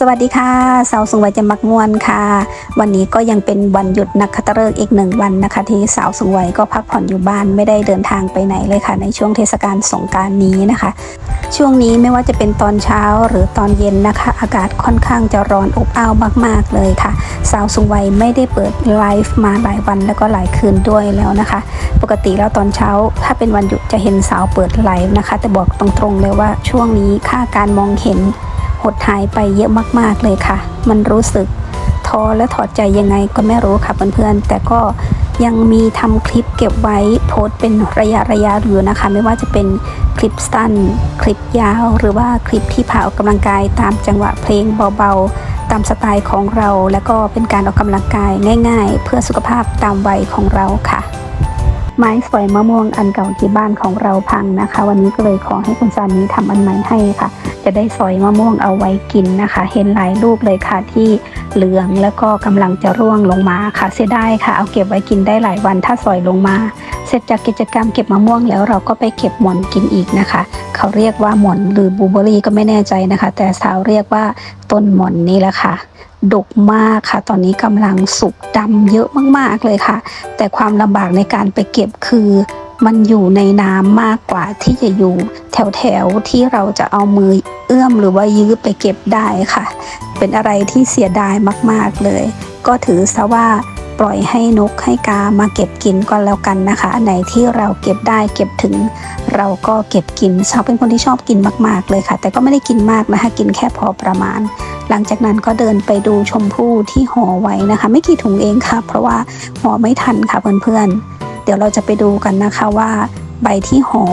สวัสดีค่ะสาวสงวยจะมักมวนค่ะ วันนี้ก็ยังเป็นวันหยุดนักขัตฤกษ์อีกหนึ่งวันนะคะ ที่สาวสงวยก็พักผ่อนอยู่บ้านไม่ได้เดินทางไปไหนเลยค่ะ ในช่วงเทศกาลสงการนี้นะคะ ช่วงนี้ไม่ว่าจะเป็นตอนเช้าหรือตอนเย็นนะคะ อากาศค่อนข้างจะร้อนอบอ้าวมาก ๆ เลยค่ะ สาวสงวยไม่ได้เปิดไลฟ์มาหลายวันแล้วก็หลายคืนด้วยแล้วนะคะ ปกติแล้วตอนเช้าถ้าเป็นวันหยุดจะเห็นสาวเปิดไลฟ์นะคะ แต่บอกตรงๆเลยว่าช่วงนี้ค่าการมองเห็น ดหายไปเยอะมากๆเลยค่ะ มันรู้สึกท้อและถอดใจยังไงก็ไม่รู้ค่ะเพื่อนๆ แต่ก็ยังมีทำคลิปเก็บไว้โพสต์เป็นระยะระยะอยู่นะคะ ไม่ว่าจะเป็นคลิปสั้น คลิปยาว หรือว่าคลิปที่พาออกกำลังกายตามจังหวะเพลงเบาๆ ตามสไตล์ของเรา แล้วก็เป็นการออกกำลังกายง่าย ๆ เพื่อสุขภาพตามวัยของเราค่ะ ไม้สอยมะม่วงอันเก่าที่บ้านของเราพังนะคะ วันนี้ก็เลยขอให้คุณสามีทำอันใหม่ให้ค่ะ จะได้สอยมะม่วงเอาไว้กินนะคะ เห็นหลายลูกเลยค่ะที่เหลืองแล้วก็กำลังจะร่วงลงมาค่ะเสียดายค่ะ เอาเก็บไว้กินได้หลายวันถ้าสอยลงมา เสร็จจากกิจกรรมเก็บมะม่วงแล้วเราก็ไปเก็บหม่อนกินอีกนะคะ เขาเรียกว่าหม่อนหรือบูเบอรี่ก็ไม่แน่ใจนะคะ แต่สาวเรียกว่าต้นหม่อนนี่แหละค่ะดกมากค่ะ ตอนนี้กำลังสุกดำเยอะมากๆเลยค่ะ แต่ความลำบากในการไปเก็บคือ มันอยู่ในน้ำมากกว่าที่จะอยู่ แถวๆที่เราจะเอามือเอื้อมหรือว่ายื้อไปเก็บได้ค่ะ เป็นอะไรที่เสียดายมากๆเลย ก็ถือซะว่าปล่อยให้นกให้กามาเก็บกินก็แล้วกันนะคะไหนที่เราเก็บได้เก็บถึง เราก็เก็บกินชาวเป็นคนที่ชอบกินมาก ๆ เลยค่ะ แต่ก็ไม่ได้กินมากนะคะ กินแค่พอประมาณ หลังจากนั้นก็เดินไปดูชมพู่ที่ห่อไว้นะคะ ไม่กี่ถุงเองค่ะ เพราะว่าห่อไม่ทันค่ะเพื่อนๆ เดี๋ยวเราจะไปดูกันนะคะว่าใบที่ห่อ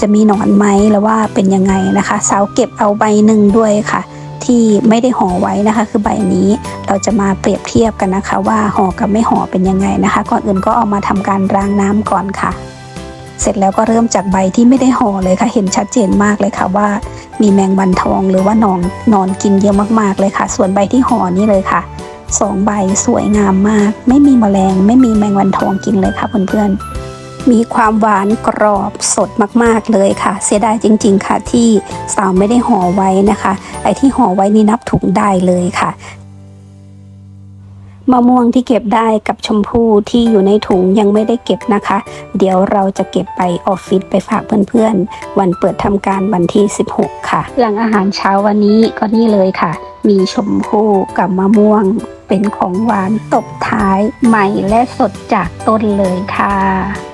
จะมีหนอนไหมหรือว่าเป็นยังไงนะคะ สาวเก็บเอาใบหนึ่งด้วยค่ะ ที่ไม่ได้ห่อไว้นะคะ คือใบนี้เราจะมาเปรียบเทียบกันนะคะ ว่าห่อกับไม่ห่อเป็นยังไงนะคะ ก่อนอื่นก็เอามาทำการล้างน้ำก่อนค่ะ เสร็จแล้วก็เริ่มจากใบที่ไม่ได้ห่อเลยค่ะ เห็นชัดเจนมากเลยค่ะว่า มีแมงวันทองหรือว่าหนอนนอนกินเยอะมากๆเลยค่ะ ส่วนใบที่ห่อนี่เลยค่ะ สองใบสวยงามมาก ไม่มีแมลง ไม่มีแมงวันทองกินเลยค่ะเพื่อนๆ มีความหวานกรอบสดมากๆเลยค่ะ เสียดายจริง ๆ ค่ะที่สาวไม่ได้ห่อไว้นะคะ ไอที่ห่อไว้นี่นับถุงได้เลยค่ะมะม่วงที่เก็บได้กับชมพู่ที่อยู่ในถุงยังไม่ได้เก็บนะคะ เดี๋ยวเราจะเก็บไปออฟฟิศไปฝากเพื่อนๆ วันเปิดทำการวันที่ 16 ค่ะ หลังอาหารเช้าวันนี้ก็นี่เลยค่ะ มีชมพู่กับมะม่วง เป็นของหวานตบท้ายใหม่และสดจากต้นเลยค่ะ